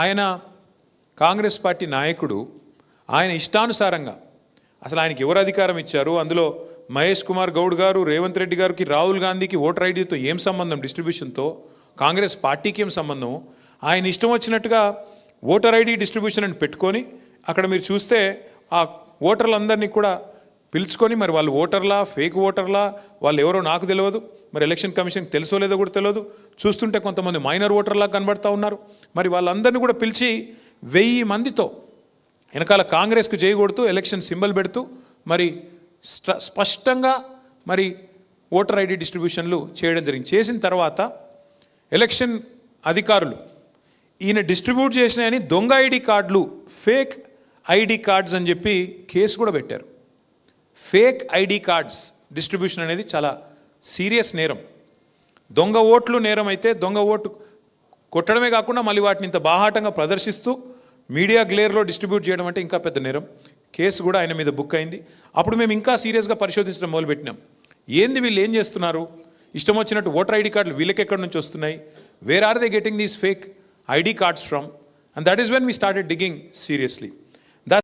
ఆయన కాంగ్రెస్ పార్టీ నాయకుడు ఆయన ఇష్టానుసారంగా అసలు ఆయనకి ఎవరు అధికారం ఇచ్చారు? అందులో మహేష్ కుమార్ గౌడ్ గారు రేవంత్ రెడ్డి గారికి రాహుల్ గాంధీకి ఓటర్ ఐడితో ఏం సంబంధం డిస్ట్రిబ్యూషన్తో? కాంగ్రెస్ పార్టీకి ఏం సంబంధం? ఆయన ఇష్టం వచ్చినట్టుగా ఓటర్ ఐడి డిస్ట్రిబ్యూషన్ అని పెట్టుకొని అక్కడ మీరు చూస్తే ఆ ఓటర్లందరినీ కూడా పిలుచుకొని మరి వాళ్ళు ఓటర్లా ఫేక్ ఓటర్లా వాళ్ళు ఎవరో నాకు తెలియదు మరి ఎలక్షన్ కమిషన్ తెలుసో లేదో కూడా తెలియదు చూస్తుంటే కొంతమంది మైనర్ ఓటర్లా కనబడతా ఉన్నారు. మరి వాళ్ళందరినీ కూడా పిలిచి వెయ్యి మందితో వెనకాల కాంగ్రెస్కు చేయకూడుతూ ఎలక్షన్ సింబల్ పెడుతూ మరి స్ట- స్పష్టంగా మరి ఓటర్ ఐడి డిస్ట్రిబ్యూషన్లు చేయడం జరిగింది. చేసిన తర్వాత ఎలక్షన్ అధికారులు ఈయన డిస్ట్రిబ్యూట్ చేసినాయని దొంగ ఐడి కార్డులు ఫేక్ ఐడి కార్డ్స్ అని చెప్పి కేసు కూడా పెట్టారు. ఫేక్ ఐడి కార్డ్స్ డిస్ట్రిబ్యూషన్ అనేది చాలా సీరియస్ నేరం. దొంగ ఓట్లు నేరం అయితే దొంగ ఓటు కొట్టడమే కాకుండా మళ్ళీ వాటిని ఇంత బాహాటంగా ప్రదర్శిస్తూ మీడియా గ్లేర్లో డిస్ట్రిబ్యూట్ చేయడం అంటే ఇంకా పెద్ద నేరం. కేసు కూడా ఆయన మీద బుక్ అయింది. అప్పుడు మేము ఇంకా సీరియస్గా పరిశోధించడం మొదలుపెట్టినాం. ఏంది వీళ్ళు ఏం చేస్తున్నారు? ఇష్టం వచ్చినట్టు ఓటర్ ఐడి కార్డులు వీళ్ళకి ఎక్కడి నుంచి వస్తున్నాయి? Where are they getting these fake ID cards from and that is when we started digging seriously